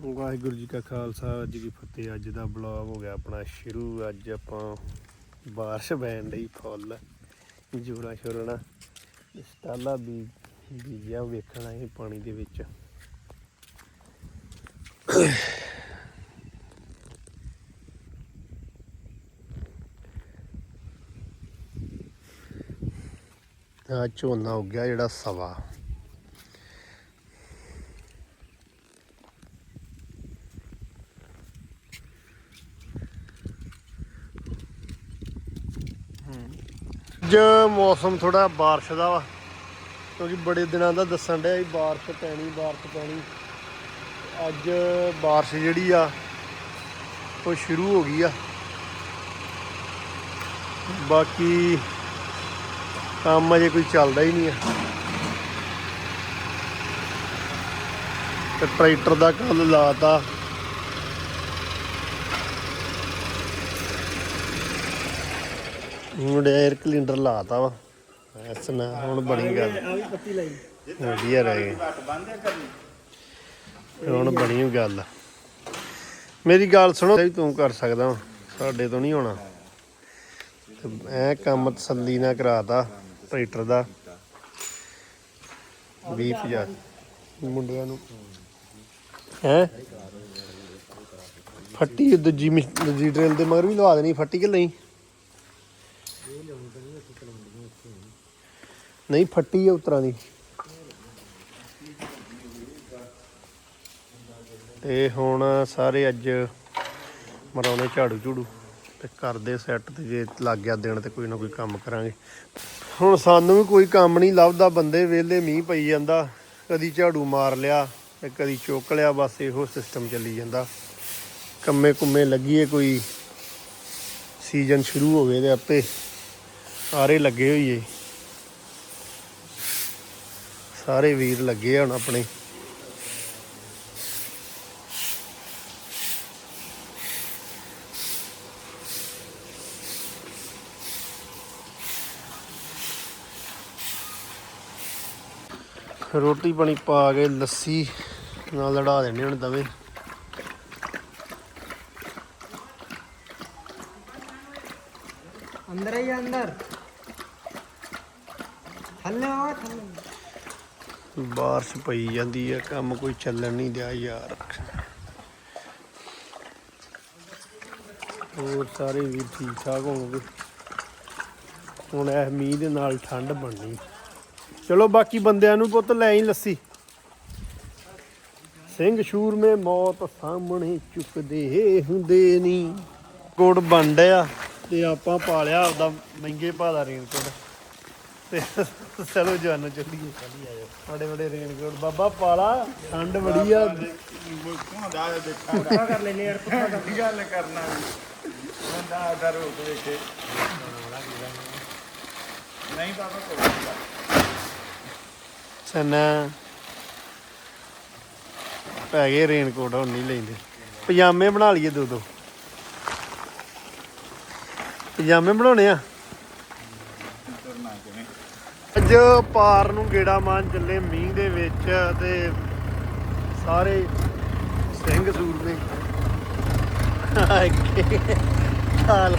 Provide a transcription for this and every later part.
ਵਾਹਿਗੁਰੂ ਜੀ ਕਾ ਖਾਲਸਾ, ਅੱਜ ਕੀ ਫਤਿਹ, ਅੱਜ ਦਾ ਬਲੌਗ ਹੋ ਗਿਆ ਆਪਣਾ ਸ਼ੁਰੂ। ਅੱਜ ਆਪਾਂ ਬਾਰਿਸ਼ ਪੈਣ ਲਈ ਫੁੱਲ ਜੋੜਾ ਛੋੜਨਾ ਸਟਾਲਾ ਵੀ ਬੀਜਿਆ ਵੇਖਣਾ ਇਹ ਪਾਣੀ ਦੇ ਵਿੱਚ। ਆ ਝੋਨਾ ਹੋ ਗਿਆ ਜਿਹੜਾ ਸਵਾ। ਅੱਜ ਮੌਸਮ ਥੋੜਾ ਬਾਰਿਸ਼ ਦਾ ਵਾ, ਕਿਉਂਕਿ ਬੜੇ ਦਿਨਾਂ ਦਾ ਦੱਸਣ ਡਿਆ ਸੀ ਬਾਰਿਸ਼ ਪੈਣੀ ਬਾਰਿਸ਼ ਪੈਣੀ। ਅੱਜ ਬਾਰਿਸ਼ ਜਿਹੜੀ ਆ, ਉਹ ਸ਼ੁਰੂ ਹੋ ਗਈ ਆ। ਬਾਕੀ ਕੰਮ ਅਜੇ ਕੋਈ ਚੱਲਦਾ ਹੀ ਨਹੀਂ ਆ। ਤੇ ਟਰੈਕਟਰ ਦਾ ਕੱਲ ਲਾਤਾ। ਹੁਣ 에ਅਰ ਕਲਿੰਡਰ ਲਾਤਾ ਵਾ। ਐਸ ਨਾ ਹੁਣ ਬਣੀ ਗੱਲ। ਆ ਵੀ ਪੱਤੀ ਲਾਈ ਵਧੀਆ ਰਹਿ। ਗਏ ਹੁਣ ਬਣੀ ਗੱਲ। ਮੇਰੀ ਗੱਲ ਸੁਣੋ ਤੂੰ ਕਰ ਸਕਦਾ ਸਾਡੇ ਤੋਂ ਨਹੀਂ ਹੋਣਾ। ਐ ਕੰਮ ਤਸੱਲੀ ਨਾਲ ਕਰਾਤਾ, ਟਰੈਕਟਰ ਦਾ। 20000 ਮੁੰਡਿਆਂ ਨੂੰ। ਹੈ? ਫੱਟੀ ਦੂਜੀ ਮਿਸ- ਦੂਜੀ ਡਰਿਲ ਦੇ ਮਗਰ ਵੀ ਲਵਾ ਦੇਣੀ। ਫੱਟੀ ਕਿ ਲਈ ਨਹੀਂ, ਫੱਟੀ ਆ ਉਤਰਾਂ ਦੀ। ਤੇ ਹੁਣ ਸਾਰੇ ਅੱਜ ਮਰਾਉਣੇ ਝਾੜੂ ਝੂੜੂ ਤੇ ਕਰਦੇ ਸੈੱਟ ਤੇ ਜੇ ਲੱਗ ਗਿਆ ਦਿਨ ਤੇ ਕੋਈ ਨਾ ਕੋਈ ਕੰਮ ਕਰਾਂਗੇ। ਹੁਣ ਸਾਨੂੰ ਵੀ ਕੋਈ ਕੰਮ ਨਹੀਂ, ਲੱਭਦਾ ਬੰਦੇ ਵੇਲੇ ਮੀਂਹ ਪਈ ਜਾਂਦਾ, ਕਦੀ ਝਾੜੂ ਮਾਰ ਲਿਆ ਤੇ ਕਦੀ ਚੁੱਕ ਲਿਆ, ਬਸ ਇਹੋ ਸਿਸਟਮ ਚੱਲੀ ਜਾਂਦਾ। ਕੰਮੇ ਕੁੰਮੇ ਲੱਗੀਏ ਕੋਈ ਸੀਜ਼ਨ ਸ਼ੁਰੂ ਹੋਵੇ ਤੇ ਆਪੇ ਸਾਰੇ ਲੱਗੇ ਹੋਈਏ। ਸਾਰੇ ਵੀਰ ਲੱਗੇ ਆ ਹੁਣ ਆਪਣੇ। ਰੋਟੀ ਪਾਣੀ ਪਾ ਕੇ ਲੱਸੀ ਨਾਲ ਲੜਾ ਦੇਣੇ ਹੁਣ ਦਵੇ। ਅੰਦਰ ਹੀ ਅੰਦਰ। ਥੱਲੇ ਆ, ਥੱਲੇ। ਬਾਰਿਸ਼ ਪਈ ਜਾਂਦੀ ਹੈ ਕੰਮ ਕੋਈ ਚੱਲਣ ਨਹੀਂ ਦਿਆ ਯਾਰ। ਹੋਰ ਸਾਰੇ ਵੀ ਠੀਕ ਠਾਕ ਹੋਣਗੇ। ਹੁਣ ਇਹ ਮੀਂਹ ਦੇ ਨਾਲ ਠੰਡ ਬਣਨੀ। ਚਲੋ ਬਾਕੀ ਬੰਦਿਆਂ ਨੂੰ ਪੁੱਤ ਲੈ ਹੀ ਲੱਸੀ। ਸਿੰਘ ਸੂਰਮੇ ਮੌਤ ਸਾਹਮਣੇ ਚੁੱਕਦੇ ਹੁੰਦੇ ਨਹੀਂ ਕੋਟ ਬਣ ਤੇ ਆਪਾਂ ਪਾ ਲਿਆ ਆਪਦਾ ਮਹਿੰਗੇ ਭਾਅ ਦਾ ਰੇਨਕੋਟ ਤੇ ਚਲੋ ਜਾਨ ਚੱਲੀਏ। ਬੜੇ ਬੜੇ ਰੇਨਕੋਟ ਬਾਬਾ ਪਾਲਾ ਠੰਡ ਬੜੀ ਆ। ਪੱਕਾ ਕਰ ਲੈਨੇ ਯਾਰ ਪੱਕਾ ਕਰ। ਗੱਲ ਕਰਨਾ ਬੰਦਾ ਆਦਾ ਰੋਕ ਵੇਖੇ ਨਹੀਂ ਬਾਬਾ ਕੋਈ ਸਨਾ। ਪੈ ਗਏ ਰੇਨਕੋਟ ਹੁਣ ਨਹੀਂ ਲੈਂਦੇ। ਪਜਾਮੇ ਬਣਾ ਲਈਏ ਦੋ ਦੋ ਪਜਾਮੇ ਬਣਾਉਣੇ ਆ ਕਰਨਾ ਕਿਵੇਂ ਅੱਜ ਪਾਰ ਨੂੰ ਗੇੜਾ ਮਾਨ ਚੱਲੇ ਮੀਂਹ ਦੇ ਵਿੱਚ ਤੇ ਸਾਰੇ ਸਿੰਘ ਸੂਰ ਨੇ ਹਾਲ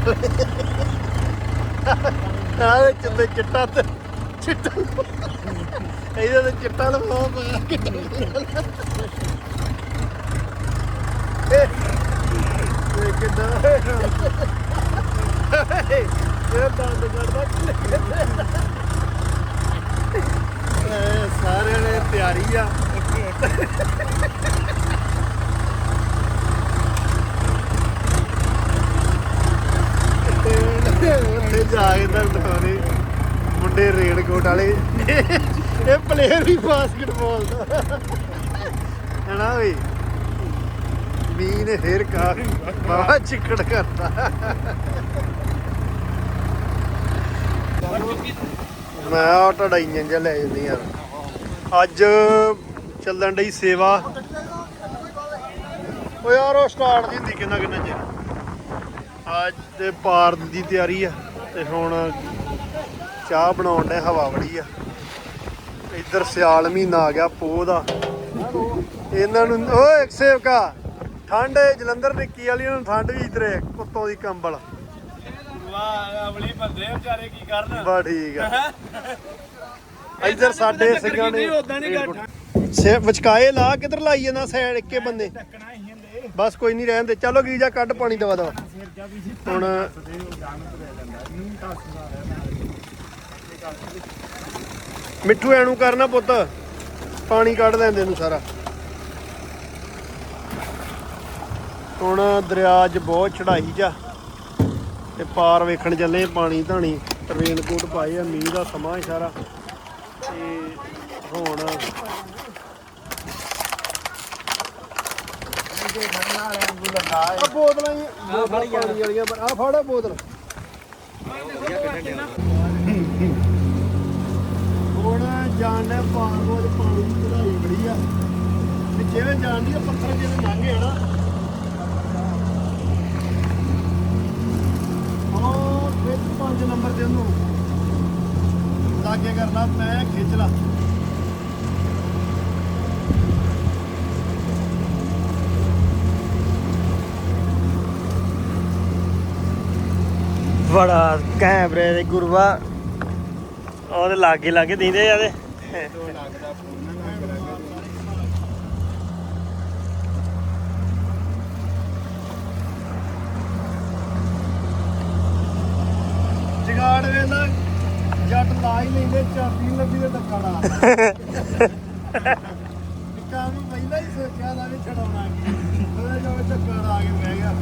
ਆਹ ਚਿੱਟੇ ਚਿੱਟਾ ਤੇ ਚਿੱਟਾ ਇਹਦਾ ਤੇ ਚਿੱਟਾ ਲਵਾ ਪਿਆ ਇਹ ਕਿਦਾਂ? ਇਹ ਦੰਦ ਕੱਢਦਾ। ਸਾਰਿਆਂ ਨੇ ਤਿਆਰੀ ਆ। ਉੱਥੇ ਜਾ ਕੇ ਤਾਂ ਦਿਖਾਉਣੇ ਮੁੰਡੇ ਰੇਡਕੋਟ ਵਾਲੇ। ਇਹ ਪਲੇਅਰ ਵੀ ਬਾਸਕਟਬਾਲ ਦਾ। ਹਨਾ ਓਏ ਮੀਂਹ ਨੇ ਫੇਰ ਕਾ ਬਾਵਾ ਚਿੱਕੜ ਕਰਤਾ। ਮੈਂ ਆ ਤੁਹਾਡਾ ਇੰਜਨ ਜਿਹਾ ਲੈ ਜਾਂਦੀ ਯਾਰ। ਅੱਜ ਚੱਲਣ ਡਈ ਸੇਵਾ। ਓ ਯਾਰ, ਉਹ ਸਟਾਰਟ ਦੀ ਹੁੰਦੀ ਕਿੰਨਾ ਕਿੰਨਾ ਚਿਰ। ਅੱਜ ਤੇ ਪਾਰ ਦੀ ਤਿਆਰੀ ਆ, ਤੇ ਹੁਣ ਚਾਹ ਬਣਾਉਣ ਦੇ ਹਵਾ ਬੜੀ ਆ। ਇੱਧਰ ਸਿਆਲ ਮਹੀਨਾ ਆ ਗਿਆ ਪੋਹ ਦਾ। ਇਹਨਾਂ ਨੂੰ, ਓਏ ਸੇਵਕਾ, ਠੰਡ ਜਲੰਧਰ ਨਿੱਕੀ ਵਾਲੀਆਂ ਨੂੰ ਠੰਡ ਵੀ ਇਤਰੇ ਕੁੱਤੋਂ ਦੀ ਕੰਬਲ। ਵਾਹ ਅਮਲੀ ਬੰਦੇ ਆ ਵਿਚਾਰੇ ਕੀ ਕਰਨ? ਬਾ ਠੀਕ ਆ। ਇੱਧਰ ਸਾਡੇ ਸਿੰਘਾਂ ਨੇ ਉਦਾਂ ਨਹੀਂ ਸੇ ਵਿਚਕਾਏ ਲਾ ਕਿੱਧਰ ਲਾਈ ਜਾਂਦਾ ਸਾਈਡ ਇੱਕੇ ਬੰਦੇ? ਟੱਕਣਾ ਹੀ ਹੁੰਦੇ ਬਸ ਕੋਈ ਨਹੀਂ ਰਹਿਣ ਦੇ ਚਲੋ ਗੀਜਾ ਕੱਢ ਪਾਣੀ ਦਵਾ ਦਵਾ। ਹੁਣ ਮਿੱਠੂ ਐਨੂੰ ਕਰਨਾ ਪੁੱਤ। ਪਾਣੀ ਕੱਢ ਲੈਂਦੇ ਨੂੰ ਸਾਰਾ। ਹੁਣ ਦਰਿਆ 'ਚ ਬਹੁਤ ਚੜਾਈ ਜਾ ਤੇ ਪਾਰ ਵੇਖਣ ਚੱਲੇ ਪਾਣੀ ਧਾਣੀ, ਰੇਨਕੋਟ ਪਾਏ ਆ, ਮੀਂਹ ਦਾ ਸਮਾਂ ਹੀ ਸਾਰਾ। ਤੇ ਹੁਣ ਖੜਨਾ ਵਾਲਿਆਂ ਨੂੰ ਲੱਗਾ ਆ ਬੋਤਲਾਂ ਹੀ ਪਾਣੀ ਵਾਲੀਆਂ ਆ ਫੜ ਬੋਤਲ। ਹੁਣ ਜਾਣਦੇ ਪਾਣੀ ਵਿੱਚ ਪਾਣੀ ਦੀ ਚੜਾਈ ਬੜੀ ਆ। ਤੇ ਜਿਵੇਂ ਜਾਣਦੀ ਆ, ਪੱਥਰ ਜਿਵੇਂ ਲੰਘੇ ਹਨਾ ਉਹ ਵਿੱਚ 5 ਨੰਬਰ ਦੇ ਉਹਨੂੰ ਲਾਗੇ ਕਰਨਾ ਮੈਂ ਖਿੱਚ ਲਾ। ਬੜਾ ਕੈਮਰੇ ਦੇ ਗੁਰਵਾ ਉਹਦੇ ਲਾਗੇ ਲਾਗੇ ਦਿੰਦੇ ਜਾਂਦੇ ਜਗਾੜ ਵੇਲਾ। ਲਾ ਹੀ ਲੈਂਦੇ ਚਾਬੀ ਲੱਭੀ ਤੇ ਧੱਕਾ ਲਾ ਕੰਮ ਪਹਿਲਾਂ ਹੀ ਸੋਚਿਆ ਲਾ ਵੀ ਛਡਾਉਣਾ ਕੀ। ਉਹਦੇ ਜੋ ਧੱਕਾ ਲਾ ਕੇ ਬਹਿ ਗਿਆ।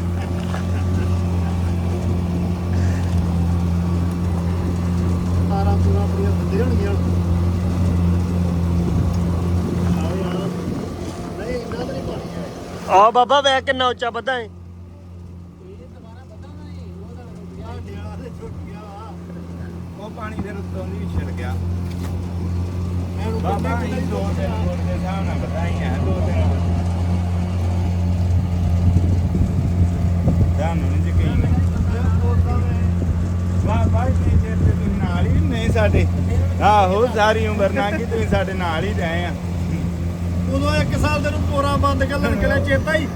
ਤਾਰਾਂ ਤੂਰਾਂ ਆਪਣੀਆਂ ਬੰਦੇ ਹੋਣਗੀਆਂ। ਆ ਬਾਬਾ ਵੇ ਕਿੰਨਾ ਉੱਚਾ ਬੱਧਾ ਹੈ ਉਹ ਛਿੜ ਗਿਆ। ਬਾਬਾ ਦੋ ਦੇ ਹਿਸਾਬ ਨਾਲ ਬਤਾਈ ਹੈ ਦੋ ਤਿੰਨ ਤੁਹਾਨੂੰ ਨਹੀਂ ਯਕੀਨ ਵਾਹ ਬਾਈ ਜੀ ਜੇ ਤੇ ਤੁਸੀਂ ਨਾਲ ਹੀ ਨਹੀਂ ਸਾਡੇ। ਆਹੋ ਸਾਰੀ ਉਮਰ ਲੰਘੀ ਤੁਸੀਂ ਸਾਡੇ ਨਾਲ ਹੀ ਰਹੇ ਆ। ਉਦੋਂ ਇੱਕ ਸਾਲ ਤੈਨੂੰ ਪੋਰਾ ਬੰਦ ਕਰ ਨਿਕਲਿਆ ਚੇਤਾ ਹੀ?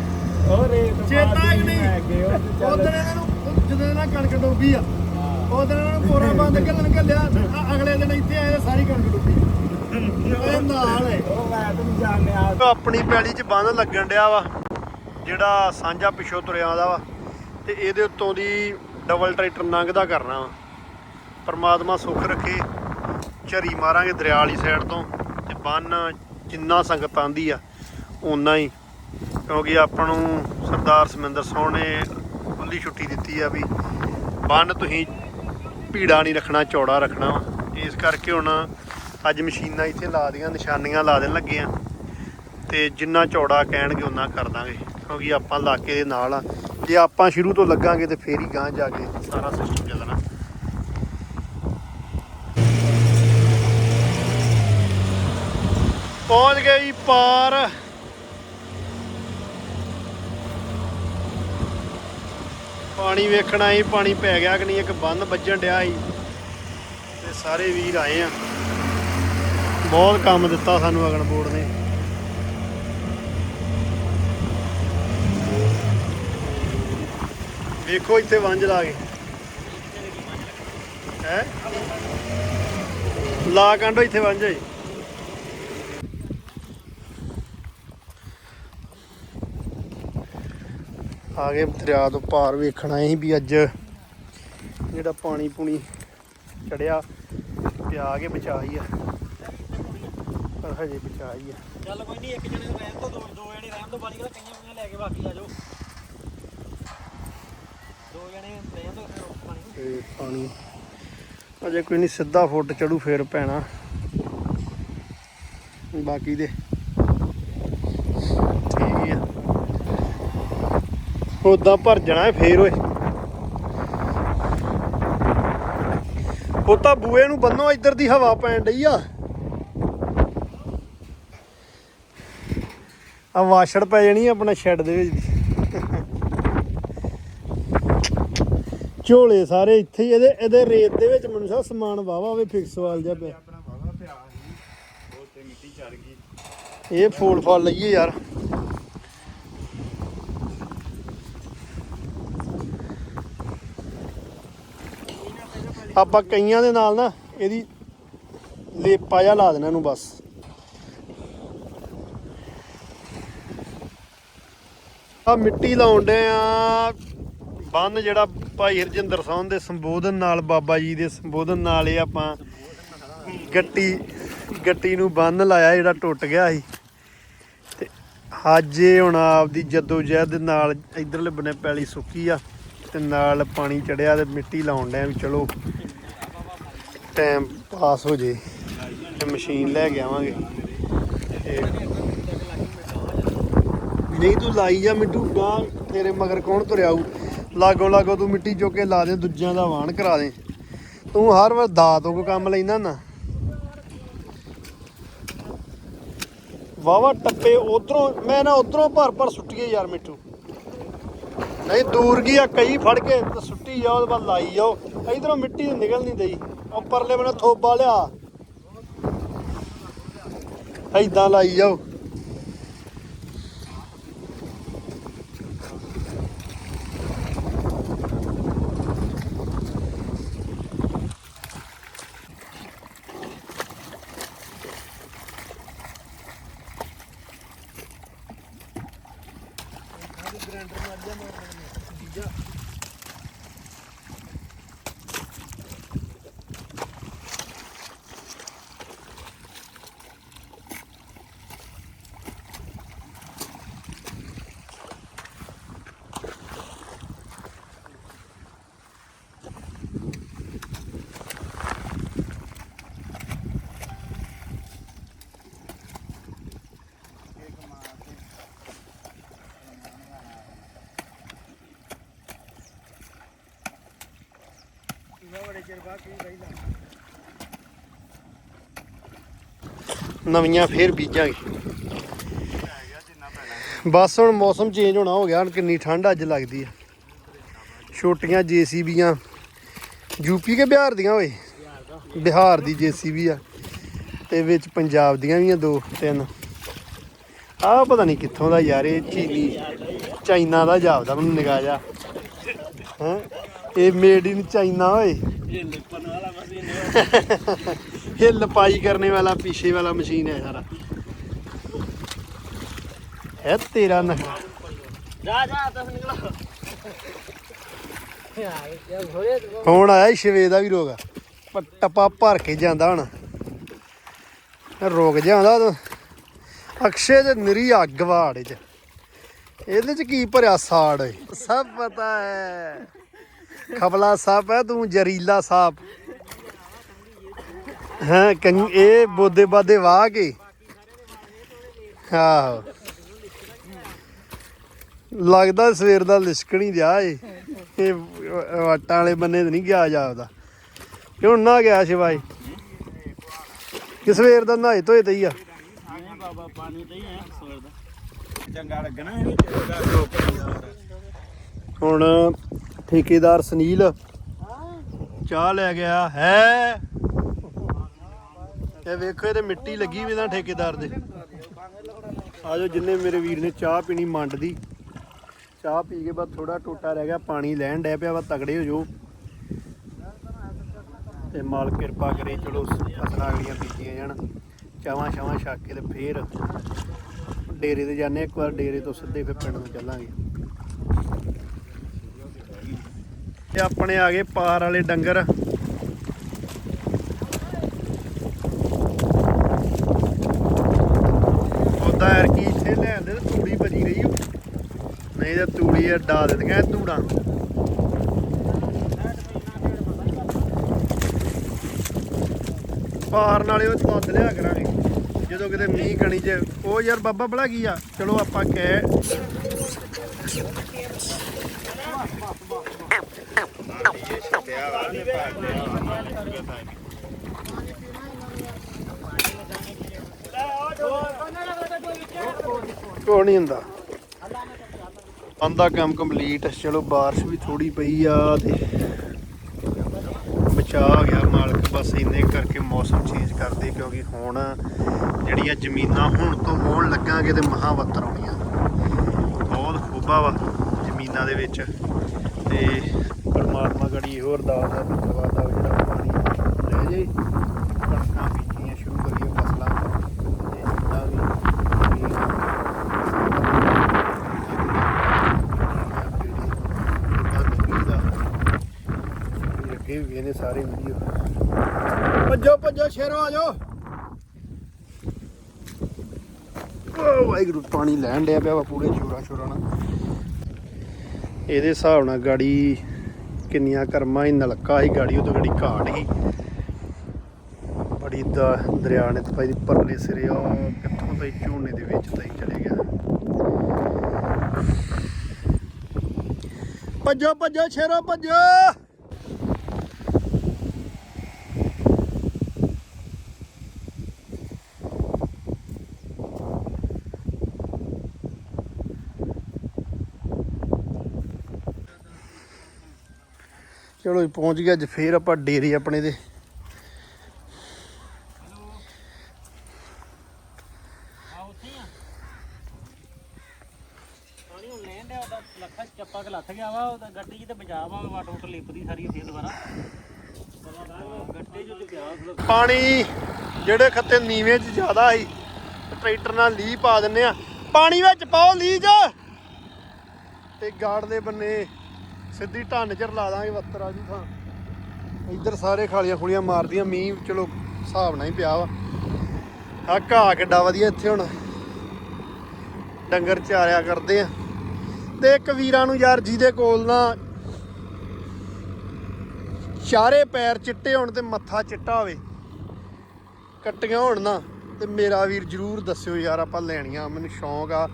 ਉਹ ਰੇਤ ਚੇਤਾ ਹੀ ਨਹੀਂ। ਉਦੋਂ ਇਹਨਾਂ ਨੂੰ ਜਦੋਂ ਇਹਨਾਂ ਕਣਕ ਡੋਬੀ ਆ ਉਦੋਂ ਇਹਨਾਂ ਨੂੰ ਪੋਰਾ ਬੰਦ ਕਰ ਨਿਕਲਿਆ ਅ- ਅਗਲੇ ਦਿਨ ਇੱਥੇ ਆਏ ਤੇ ਸਾਰੀ ਕਣਕ ਡੁੱਬੀ। ਇਹ ਨਾਲ ਹੈ ਉਹ ਮੈਂ ਤੁਹਾਨੂੰ ਜਾਣਿਆ। ਆਪਣੀ ਪੈਲੀ 'ਚ ਬੰਨ ਲੱਗਣ ਡਿਆ ਵਾ ਜਿਹੜਾ ਸਾਂਝਾ ਪਿੱਛੋਂ ਤੁਰਿਆ ਆਉਂਦਾ ਵਾ ਤੇ ਇਹਦੇ ਉੱਤੋਂ ਦੀ ਡਬਲ ਟਰੈਕਟਰ ਲੰਘਦਾ ਕਰਨਾ ਵਾ। ਪਰਮਾਤਮਾ ਸੁੱਖ ਰੱਖੇ ਝਰੀ ਮਾਰਾਂਗੇ ਦਰਿਆ ਵਾਲੀ ਸਾਈਡ ਤੋਂ ਤੇ ਬੰਨ ਜਿੰਨਾ ਸੰਗਤ ਆਂਦੀ ਆ ਓਨਾ ਹੀ। ਕਿਉਂਕਿ ਆਪਾਂ ਨੂੰ ਸਰਦਾਰ ਸਮਿੰਦਰ ਸੋਹ ਨੇ ਖੁੱਲੀ ਛੁੱਟੀ ਦਿੱਤੀ ਆ ਵੀ ਬੰਨ ਤੁਸੀਂ ਭੀੜਾ ਨਹੀਂ ਰੱਖਣਾ, ਚੌੜਾ ਰੱਖਣਾ। ਇਸ ਕਰਕੇ ਹੁਣ ਅੱਜ ਮਸ਼ੀਨਾਂ ਇੱਥੇ ਲਾ ਦੀਆਂ, ਨਿਸ਼ਾਨੀਆਂ ਲਾ ਦੇਣ ਲੱਗੇ ਆ। ਤੇ ਜਿੰਨਾ ਚੌੜਾ ਕਹਿਣਗੇ ਉਨਾ ਕਰ ਦਾਂਗੇ। ਕਿਉਂਕਿ ਆਪਾਂ ਇਲਾਕੇ ਦੇ ਨਾਲ ਆ। ਜੇ ਆਪਾਂ ਸ਼ੁਰੂ ਤੋਂ ਲੱਗਾਂਗੇ ਤੇ ਫੇਰ ਹੀ ਗਾਂ ਜਾ ਕੇ ਸਾਰਾ ਸਿਸਟਮ ਚੱਲਣਾ। ਪਹੁੰਚ ਗਏ ਜੀ ਪਾਰ। ਪਾਣੀ ਵੇਖਣਾ ਹੀ ਪਾਣੀ ਪੈ ਗਿਆ ਕਿ ਨਹੀਂ, ਇੱਕ ਬੰਨ ਵੱਜਣ ਡਿਆ ਸੀ। ਤੇ ਸਾਰੇ ਵੀਰ ਆਏ ਆ। ਬਹੁਤ ਕੰਮ ਦਿੱਤਾ ਸਾਨੂੰ ਅਗਨ ਬੋਰਡ ਨੇ। ਵੇਖੋ ਇੱਥੇ ਵੰਜ ਲਾ ਕੇ ਹੈ? ਲਾ ਕੰਡੋ ਇੱਥੇ ਵੰਜ ਹੈ ਆ ਗਏ ਦਰਿਆ ਤੋਂ ਪਾਰ ਵੇਖਣਾ ਸੀ ਵੀ ਅੱਜ ਜਿਹੜਾ ਪਾਣੀ ਪੂਣੀ ਚੜਿਆ ਪਿਆ ਕੇ ਬਚਾਈ ਆ। ਪਰ ਹਜੇ ਬਚਾਈ ਆ। ਚੱਲ ਕੋਈ ਨਹੀਂ ਇੱਕ ਜਣੇ ਨੂੰ ਰਹਿਣ ਤੋਂ ਦੋ ਦੋ ਜਣੇ ਰਹਿਣ ਤੋਂ ਬਾਲੀ ਕਈਆਂ ਕਈਆਂ ਲੈ ਕੇ ਬਾਕੀ ਆ ਜਾਓ। ਦੋ ਜਣੇ ਰਹਿਣ ਤੋਂ ਫਿਰ ਪਾਣੀ। ਤੇ ਪਾਣੀ। ਅਜੇ ਕੋਈ ਨਹੀਂ ਸਿੱਧਾ ਫੁੱਟ ਚੜੂ ਫੇਰ ਪੈਣਾ। ਬਾਕੀ ਦੇ ਠੀਕ ਆ ਉਦਾਂ ਭਰ ਜਾਣਾ ਫੇਰ ਓਏ। ਉਹ ਤਾਂ ਬੂਏ ਨੂੰ ਬੰਨੋ ਇੱਧਰ ਦੀ ਹਵਾ ਪੈਣ ਡਈ ਆ। ਆ ਵਾਸ਼ੜ ਪੈ ਜਾਣੀ ਆਪਣਾ ਸ਼ੈੱਡ ਦੇ ਵਿੱਚ। ਝੋਲੇ ਸਾਰੇ ਇੱਥੇ ਹੀ ਇਹਦੇ ਇਹਦੇ ਰੇਤ ਦੇ ਵਿੱਚ ਮੈਨੂੰ ਸਾ ਸਮਾਨ ਵਾਵਾ ਵੇ ਫਿਕਸ ਵਾਲ ਜਿਹਾ ਪਿਆ। ਆਪਣਾ ਵਾਵਾ ਪਿਆ ਸੀ ਉਹ ਤੇ ਮਿੱਟੀ ਚੜ ਗਈ। ਇਹ ਫੂਲ ਫਲ ਲਈਏ ਯਾਰ। ਆਪਾਂ ਕਈਆਂ ਦੇ ਨਾਲ ਨਾ ਇਹਦੀ ਲੇਪਾ ਜਿਹਾ ਲਾ ਦੇਣਾ ਇਹਨੂੰ ਬਸ। ਆ ਮਿੱਟੀ ਲਾਉਣ ਦੇ ਆ। ਬੰਨ ਜਿਹੜਾ ਭਾਈ ਹਰਜਿੰਦਰ ਸਾਹਿਬ ਦੇ ਸੰਬੋਧਨ ਨਾਲ, ਬਾਬਾ ਜੀ ਦੇ ਸੰਬੋਧਨ ਨਾਲ ਇਹ ਆਪਾਂ ਗੱਟੀ ਗੱਟੀ ਨੂੰ ਬੰਨ ਲਾਇਆ, ਜਿਹੜਾ ਟੁੱਟ ਗਿਆ ਸੀ। ਤੇ ਅੱਜ ਹੁਣ ਆਪਦੀ ਜੱਦੋ ਜਹਿਦ ਦੇ ਨਾਲ ਇਧਰਲੇ ਬੰਨੇ ਪੈਲੀ ਸੁੱਕੀ ਆ। ਤੇ ਨਾਲ ਪਾਣੀ ਚੜਿਆ ਤੇ ਮਿੱਟੀ ਲਾਉਣ ਡਿਆ ਵੀ ਚਲੋ ਟਾਈਮ ਪਾਸ ਹੋ ਜੇ। ਤੇ ਮਸ਼ੀਨ ਲੈ ਕੇ ਆਵਾਂਗੇ। ਤੇ ਨਹੀਂ ਤੂੰ ਲਾਈ ਜਾ ਮਿੱਟੂ ਗਾਂ ਤੇਰੇ ਮਗਰ ਕੌਣ ਤੁਰਿਆ ਆਊ ਲਾਗੋ ਲਾਗੋ ਤੂੰ ਮਿੱਟੀ ਚੁੱਕ ਕੇ ਲਾ ਦੇ, ਦੂਜਿਆਂ ਦਾ ਵਾਹਣ ਕਰਾ ਦੇ। ਤੂੰ ਹਰ ਵਾਰ ਦਾ ਤੋਂ ਕੋ ਕੰਮ ਲੈਂਦਾ ਨਾ। ਵਾਵਾ ਟੱਪੇ ਉਧਰੋਂ, ਮੈਂ ਨਾ ਉਧਰੋਂ ਭਰ ਭਰ ਸੁੱਟੀਏ ਯਾਰ ਮਿੱਟੂ। ਨਹੀਂ, ਦੂਰ ਗਈ ਆ, ਕਈ ਫੜ ਕੇ ਤੇ ਸੁੱਟੀ ਜਾਓ ਉਹਦੇ ਬਾਅਦ ਲਾਈ ਜਾਓ। ਇਧਰੋਂ ਮਿੱਟੀ ਨਿਕਲ ਨਹੀਂ ਦਈ ਉਹ ਪਰਲੇ ਥੋਬਾ ਲਿਆ। ਐਦਾਂ ਲਾਈ ਜਾਓ। ਗ੍ਰੈਂਡਰ ਮਾਰ ਜਾ ਮਾਰ ਜਾ ਨਵੀਆਂ ਫੇਰ ਬੀਜਾਂਗੇ। ਬਸ ਹੁਣ ਮੌਸਮ ਚੇਂਜ ਹੋਣਾ ਹੋ ਗਿਆ, ਹੁਣ ਕਿੰਨੀ ਠੰਡ ਅੱਜ ਲੱਗਦੀ ਆ। ਛੋਟੀਆਂ ਜੀਸੀਬੀਆਂ। ਯੂਪੀ ਕੇ ਬਿਹਾਰ ਦੀਆਂ ਓਏ? ਬਿਹਾਰ ਦੀ ਜੀਸੀਬੀ ਆ। ਤੇ ਵਿੱਚ ਪੰਜਾਬ ਦੀਆਂ ਵੀ ਆ ਦੋ, ਤਿੰਨ। ਆਹ ਪਤਾ ਨਹੀਂ ਕਿੱਥੋਂ ਦਾ ਯਾਰ, ਇਹ ਚੀਨੀ, ਚਾਈਨਾ ਦਾ ਜਾਪਦਾ ਮੈਨੂੰ ਨਿਗਾਹ ਜਾ ਹੈ? ਇਹ ਮੇਡ ਇਨ ਚਾਈਨਾ ਓਏ। ਇਹ ਲਪਾਈ ये लपाई करने वाला पीछे वाला मशीन है सारा है तेरा नखरा जा जा तो निकलो ਹੁਣ ਆਇਆ ਸ਼ਵੇ ਦਾ ਵੀ ਰੋਗ ਟੱਪਾ ਭਰ ਕੇ ਜਾਂਦਾ ਹੁਣ। ਰੋਗ ਜਾਂਦਾ ਤੋ ਅਕਸ਼ੇ ਦੇ ਨਿਰੀ ਅੱਗ ਵਾੜੇ ਚ। ਇਹਦੇ ਚ ਕੀ ਭਰਿਆ ਸਾੜ ਸਭ ਪਤਾ ਹੈ। ਖਬਲਾ ਸਾਪ ਹੈ ਤੂੰ ਜ਼ਰੀਲਾ ਸਾਪ ਹਾਂ ਕੰਨ ਇਹ ਬੋਦੇ ਬਾਦੇ ਵਾਹ ਕੇ। ਆਹੋ। ਲੱਗਦਾ ਸਵੇਰ ਦਾ ਲਿਸ਼ਕਣੀ ਦਿਆ ਏ। ਇਹ ਵਾਟਾਂ ਵਾਲੇ ਬੰਨੇ ਤੇ ਨਹੀਂ ਗਿਆ ਜਾਪਦਾ। ਕਿਉਂ ਨਾ ਗਿਆ ਸ਼ਿਵਾਈ ਕਿ ਸਵੇਰ ਦਾ ਨਹਾਏ ਧੋਏ ਤੇ ਹੀ ਆ। ਬਾਬਾ ਪਾਣੀ ਤੇ ਹੀ ਹੈ ਸਵੇਰ ਦਾ ਚੰਗਾ ਲੱਗਣਾ ਇਹ ਹੁਣ ਠੇਕੇਦਾਰ ਸੁਨੀਲ ਚਾਹ ਲੈ ਗਿਆ ਹੈ। ਇਹ ਵੇਖੋ, ਇਹਦੇ ਮਿੱਟੀ ਲੱਗੀ ਵੀ ਨਾ ਠੇਕੇਦਾਰ ਦੇ। ਆਜੋ, ਜਿੰਨੇ ਮੇਰੇ ਵੀਰ ਨੇ ਚਾਹ ਪੀਣੀ ਮੰਡ ਦੀ ਚਾਹ ਪੀ ਕੇ ਬਾਅਦ ਥੋੜਾ ਟੋਟਾ ਰਹਿ ਗਿਆ, ਪਾਣੀ ਲੈਣ ਡੈ ਪਿਆ ਵਾ, ਤਗੜੇ ਹੋ ਜੋ ਤੇ ਮਾਲ ਕਿਰਪਾ ਕਰੇ, ਚਲੋ ਫਸਲਾਂ ਅਗਲੀਆਂ ਬੀਜੀਆਂ ਜਾਣ। ਚਾਵਾਂ ਛਾਵਾਂ ਛੱਕ ਕੇ ਤੇ ਫੇਰ ਡੇਰੇ ਤੇ ਜਾਂਦੇ ਹਾਂ। ਇੱਕ ਵਾਰ ਡੇਰੇ ਤੋਂ ਸਿੱਧੇ ਫਿਰ ਪਿੰਡ ਨੂੰ ਚੱਲਾਂਗੇ। ਇਹ ਆਪਣੇ ਆ ਗਏ ਪਾਰ ਵਾਲੇ ਡੰਗਰ। ਉਹਦਾ ਇੱਥੇ ਲੈਂਦੇ ਤੇ ਤੂੜੀ ਬਜੀ ਰਹੀ ਨਹੀਂ ਤੇ ਤੂੜੀ ਆ ਡਾ ਦਿੰਦੀਆਂ ਧੂੜਾਂ ਪਾਰ ਨਾਲੇ ਉਹ ਤੱਦ ਲਿਆ ਕਰਾਂਗੇ। ਜਦੋਂ ਕਿਤੇ ਮੀਂਹ ਕਣੀ ਚ, ਉਹ ਯਾਰ ਬਾਬਾ ਬੜਾ ਕੀ ਆ? ਚਲੋ ਆਪਾਂ ਕਹਿ। ਕੋਈ ਨਹੀਂ ਹੁੰਦਾ? ਆਂਦਾ ਕੰਮ ਕੰਪਲੀਟ ਚਲੋ ਬਾਰਿਸ਼ ਵੀ ਥੋੜੀ ਪਈ ਆ ਤੇ ਚਾਹ ਗਿਆ ਮਾਲਕ, ਬਸ ਇੰਨੇ ਕਰਕੇ ਮੌਸਮ ਚੇਂਜ ਕਰਦੇ ਕਿਉਂਕਿ ਹੁਣ ਜਿਹੜੀਆਂ ਜ਼ਮੀਨਾਂ ਹੁਣ ਤੋਂ ਹੋਣ ਲੱਗਾਂਗੇ ਤੇ ਮਹਾਵਤਰ ਆਉਣੀਆਂ। ਬਹੁਤ ਖੂਬਾ ਵਾ ਜ਼ਮੀਨਾਂ ਦੇ ਵਿੱਚ। ਤੇ ਪਰਮਾਤਮਾ ਗੜੀ ਹੋਰ ਅਰਦਾਸ ਹੈ ਵੀ ਦਵਾ ਦਾ ਜਿਹੜਾ ਪਾਣੀ ਲੈ ਜਾਏ ਕਣਕਾਂ ਬੀਜਣੀਆਂ ਸ਼ੁਰੂ ਕਰੀਏ ਫਸਲਾਂ ਤੇ ਜਿੱਦਾਂ ਵੀ ਅੱਗੇ ਵੀ ਵੀਡੀਓ ਭੱਜੋ ਭੱਜੋ ਸ਼ੇਰੋ ਆ ਜਾਓ। ਓ ਵਾਹਿਗੁਰੂ, ਪਾਣੀ ਲੈਣ ਡਿਆ ਪਿਆ ਵਾ ਪੂਰੇ ਸ਼ੋਰਾ ਸ਼ੋਰਾ ਨਾਲ। ਇਹਦੇ ਹਿਸਾਬ ਨਾਲ ਗਾੜੀ ਕਿੰਨੀਆਂ ਕਰਮਾਂ ਹੀ ਨਲਕਾ ਹੀ ਗਾੜੀ ਉਹ ਤੋਂ ਗਾੜੀ ਘਾਟ ਹੀ ਬੜੀ ਦਾ, ਦਰਿਆ ਨੇ ਤਾਂ ਭਾਈ ਦੀ ਪਰਲੇ ਸਿਰੇ, ਉਹ ਕਿੱਥੋਂ ਤਾਈ ਝੋਨੇ ਦੇ ਵਿੱਚ ਤਾਈ ਚਲੇ ਗਿਆ। ਭੱਜੋ ਭੱਜੋ ਸ਼ੇਰੋ ਭੱਜੋ। ਚਲੋ ਜੀ ਪਹੁੰਚ ਗਿਆ ਅੱਜ ਫੇਰ ਆਪਾਂ ਡੇਰੇ ਆਪਣੇ ਦੇ। ਚੱਪਾ ਕਿ ਲੱਥ ਗਿਆ ਵਾ ਗੱਡੀ ਤੇ ਲਿਪਦੀ ਸਾਰੀ ਫੇਰ ਦੁਬਾਰਾ। ਗੱਡੇ ਪਾਣੀ ਜਿਹੜੇ ਖੱਤੇ ਨੀਵੇਂ 'ਚ ਜ਼ਿਆਦਾ ਸੀ ਟਰੈਕਟਰ ਨਾਲ ਲੀ ਪਾ ਦਿੰਨੇ ਆ। ਪਾਣੀ ਵਿੱਚ ਪਾਓ ਲੀਜ ਤੇ ਗਾੜ ਦੇ ਬੰਨੇ ਸਿੱਧੀ ਢੰਨ ਚ ਲਾ ਦਾਂਗੇ ਵੱਤਰ ਆ ਜੀ ਥਾਂ। ਇੱਧਰ ਸਾਰੇ ਖਾਲੀਆਂ ਖੁਲੀਆਂ ਮਾਰਦੀਆਂ, ਮੀਂਹ ਚਲੋ ਹਿਸਾਬ ਨਾਲ ਹੀ ਪਿਆ ਵਾ। ਆ ਘਾਹ ਕਿੱਡਾ ਵਧੀਆ ਇੱਥੇ ਹੁਣ। ਡੰਗਰ ਚਾਰਿਆ ਕਰਦੇ ਆ। ਤੇ ਇੱਕ ਵੀਰਾਂ ਨੂੰ ਯਾਰ ਜਿਹਦੇ ਕੋਲ ਨਾ ਚਾਰੇ ਪੈਰ ਚਿੱਟੇ ਹੋਣ ਤੇ ਮੱਥਾ ਚਿੱਟਾ ਹੋਵੇ, ਕੱਟੀਆਂ ਹੋਣ ਨਾ, ਤੇ ਮੇਰਾ ਵੀਰ ਜਰੂਰ ਦੱਸਿਓ ਯਾਰ ਆਪਾਂ ਲੈਣੀਆਂ। ਮੈਨੂੰ ਸ਼ੌਂਕ ਆ।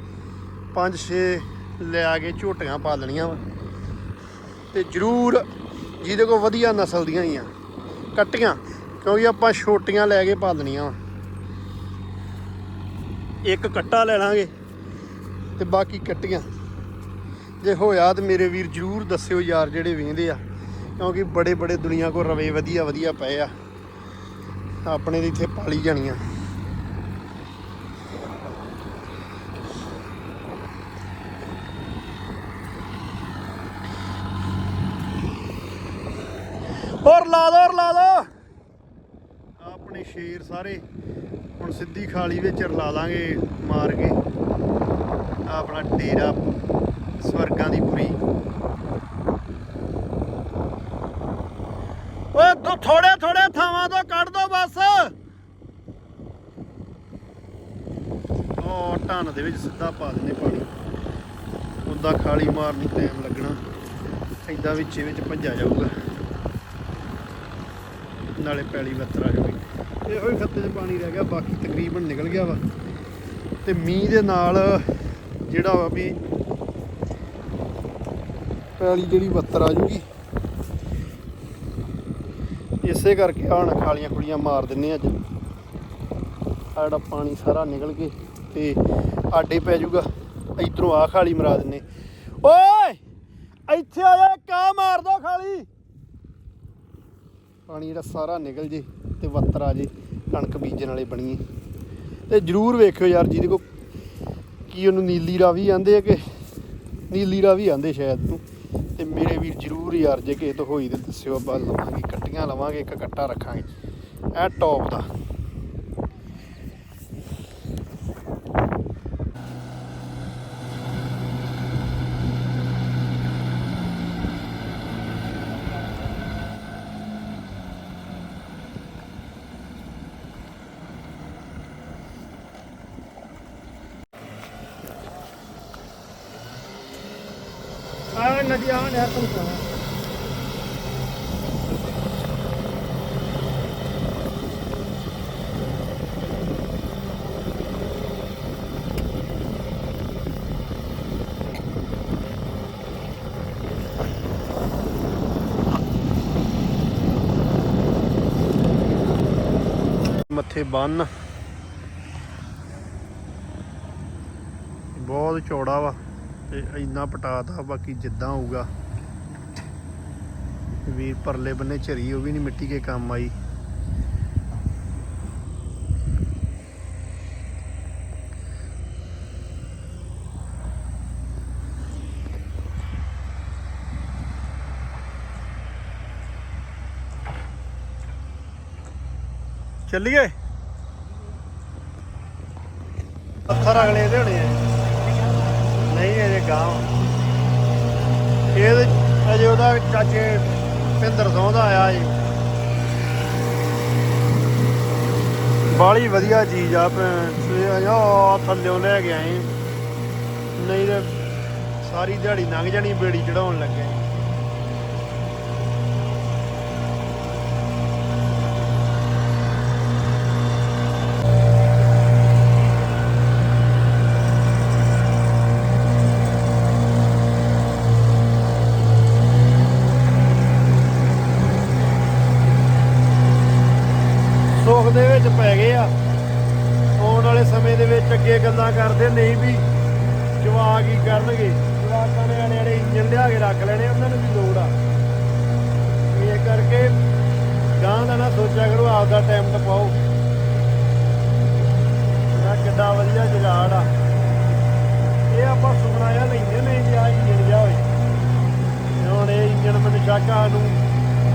ਪੰਜ ਛੇ ਲਿਆ ਕੇ ਝੋਟੀਆਂ ਪਾਲਣੀਆਂ ਵਾ। ਤੇ ਜਰੂਰ ਜਿਹਦੇ ਕੋਲ ਵਧੀਆ ਨਸਲ ਦੀਆਂ ਹੀ ਆ। ਕੱਟੀਆਂ, ਕਿਉਂਕਿ ਆਪਾਂ ਛੋਟੀਆਂ ਲੈ ਕੇ ਪਾਲਣੀਆਂ ਵਾ। ਇੱਕ ਕੱਟਾ ਲੈ ਲਾਂਗੇ ਤੇ ਬਾਕੀ ਕੱਟੀਆਂ। ਜੇ ਹੋਇਆ ਤੇ ਮੇਰੇ ਵੀਰ ਜਰੂਰ ਦੱਸਿਓ ਯਾਰ ਜਿਹੜੇ ਵੇਂਦੇ ਆ, ਕਿਉਂਕਿ ਬੜੇ ਬੜੇ ਦੁਨੀਆ ਕੋ ਰਵੇ ਵਧੀਆ ਵਧੀਆ ਪਏ ਆ। ਆਪਣੇ ਦੇ ਇੱਥੇ ਪਾਲੀ ਜਾਣੀਆਂ। ਹੋਰ ਲਾ ਦੋ ਹੋਰ ਲਾ ਦੋ। ਆਪਣੇ ਸ਼ੇਰ ਸਾਰੇ। ਹੁਣ ਸਿੱਧੀ ਖਾਲੀ ਵਿੱਚ ਰਲਾ ਲਾਂਗੇ ਮਾਰ ਕੇ। ਆਪਣਾ ਡੇਰਾ ਸਵਰਗਾਂ ਦੀ ਪੁਰੀ। ਓਏ ਤੂੰ ਥੋੜੇ ਥੋੜੇ ਥਾਵਾਂ ਤੋਂ ਕੱਢ ਦੋ ਬਸ। ਉਹ ਟਨ ਦੇ ਵਿੱਚ ਸਿੱਧਾ ਪਾ ਦਿੰਦੇ ਪਾਣੀ। ਉਹਦਾ ਖਾਲੀ ਮਾਰਨ ਟਾਈਮ ਲੱਗਣਾ। ਏਦਾਂ ਵਿੱਚੇ ਵਿੱਚ ਭੱਜਾ ਜਾਊਗਾ। ਨਾਲੇ ਪੈਲੀ ਵੱਤਰ ਆ ਜਾਊਗੀ ਇਹੋ ਹੀ ਖੱਤੇ 'ਚ ਪਾਣੀ ਰਹਿ ਗਿਆ, ਬਾਕੀ ਤਕਰੀਬਨ ਨਿਕਲ ਗਿਆ ਵਾ। ਤੇ ਮੀਂਹ ਦੇ ਨਾਲ ਜਿਹੜਾ ਵਾ ਵੀ ਪੈਲੀ ਜਿਹੜੀ ਵੱਤਰ ਆ ਜੂਗੀ, ਇਸੇ ਕਰਕੇ ਆਣ ਖਾਲੀਆਂ ਖੁਲੀਆਂ ਮਾਰ ਦਿੰਨੇ ਅੱਜ। ਆ ਜਿਹੜਾ ਪਾਣੀ ਸਾਰਾ ਨਿਕਲ ਕੇ ਤੇ ਆਡੇ ਪੈ ਜੂਗਾ, ਇਧਰੋਂ ਆ ਖਾਲੀ ਮਰਾ ਦਿੰਨੇ। ਓਏ! ਇੱਥੇ ਆ ਜਾ, ਕਾ ਮਾਰ ਦੋ ਖਾਲੀ! ਪਾਣੀ ਜਿਹੜਾ ਸਾਰਾ ਨਿਕਲ ਜੇ ਤੇ ਵੱਤਰ ਆ ਜੇ, ਕਣਕ ਬੀਜਣ ਵਾਲੇ ਬਣੀਏ ਤੇ ਜਰੂਰ ਵੇਖਿਓ ਯਾਰ ਜਿਹਦੇ ਕੋ ਕੀ ਉਹਨੂੰ ਨੀਲੀ ਰਾਵੀ ਆਂਦੇ ਆ ਕਿ ਨੀਲੀ ਰਾਵੀ ਆਂਦੇ ਸ਼ਾਇਦ ਨੂੰ ਤੇ ਮੇਰੇ ਵੀਰ ਜਰੂਰ ਯਾਰ ਜੇ ਕਿਸੇ ਤੋਂ ਹੋਈ ਤੇ ਦੱਸਿਓ ਆਪਾਂ ਲਵਾਂਗੇ, ਕੱਟੀਆਂ ਲਵਾਂਗੇ, ਇੱਕ ਕੱਟਾ ਰੱਖਾਂਗੇ। ਇਹ ਟੌਪ ਦਾ ਆ ਨਦੀ ਆ ਨਹਿਰ ਤੋਂ ਮੱਥੇ ਬੰਨ। ਬਹੁਤ ਚੌੜਾ ਵਾ ਤੇ ਇੰਨਾ ਪਟਾਤਾ, ਬਾਕੀ ਜਿੱਦਾਂ ਹੋਊਗਾ। ਵੀਰ ਪਰਲੇ ਬੰਨੇ ਝਰੀ, ਉਹ ਵੀ ਨਹੀਂ ਮਿੱਟੀ ਕੇ ਕੰਮ ਆਈ। ਚੱਲੀਏ? ਪੱਥਰ ਅਗਲੇ ਦੇ ਹੋਣੇ ਨਹੀਂ ਅਜੇ ਗਾਂ ਇਹ ਅਜੇ ਉਹਦਾ ਚਾਚੇ ਭਿੰਦਰ ਸਿੰਘ ਦਾ ਆਇਆ ਜੀ ਬਾਲੀ ਵਧੀਆ ਚੀਜ਼ ਆ ਆ ਥੱਲਿਓਂ ਲੈ ਕੇ ਆਏ। ਨਹੀਂ ਤੇ ਸਾਰੀ ਦਿਹਾੜੀ ਲੰਘ ਜਾਣੀ, ਬੇੜੀ ਚੜਾਉਣ ਲੱਗੇ। ਸੁੱਖ ਦੇ ਵਿੱਚ ਪੈ ਗਏ ਆ। ਆਉਣ ਵਾਲੇ ਸਮੇਂ ਦੇ ਵਿੱਚ ਅੱਗੇ ਗੱਲਾਂ ਕਰਦੇ, ਨਹੀਂ ਵੀ ਜਵਾਕ ਹੀ ਕਰਨਗੇ। ਜਵਾਕਾਂ ਨੇ ਆਣੇ ਆਣੇ ਇੰਜਨ ਲਿਆ ਕੇ ਰੱਖ ਲੈਣੇ, ਉਹਨਾਂ ਨੂੰ ਵੀ ਲੋੜ ਆ। ਇਹ ਕਰਕੇ ਗਾਂ ਦਾ ਨਾ ਸੋਚਿਆ ਕਰੋ, ਆਪਦਾ ਟਾਈਮ ਟਪਾਓ ਨਾ ਕਿੱਡਾ ਵਧੀਆ ਜੁਗਾੜ ਆ। ਇਹ ਆਪਾਂ ਸੁਪਨਾ ਜਿਹਾ ਲੈਂਦੇ ਨੇ ਵੀ ਆ ਇੰਜਨ ਜਿਹਾ ਹੋਏ। ਹੁਣ ਇਹ ਇੰਜਨ ਮੈਨੂੰ ਸ਼ੱਕਾ ਨੂੰ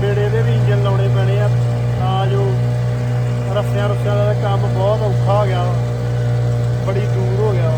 ਬੇੜੇ ਦੇ ਵੀ ਇੰਜਨ ਲਾਉਣੇ ਪੈਣੇ ਆ। ਤਾਂ ਜੋ ਰੱਸਿਆਂ ਰੁੱਸਿਆਂ ਦਾ ਕੰਮ ਬਹੁਤ ਔਖਾ ਹੋ ਗਿਆ ਬੜੀ ਦੂਰ ਹੋ ਗਿਆ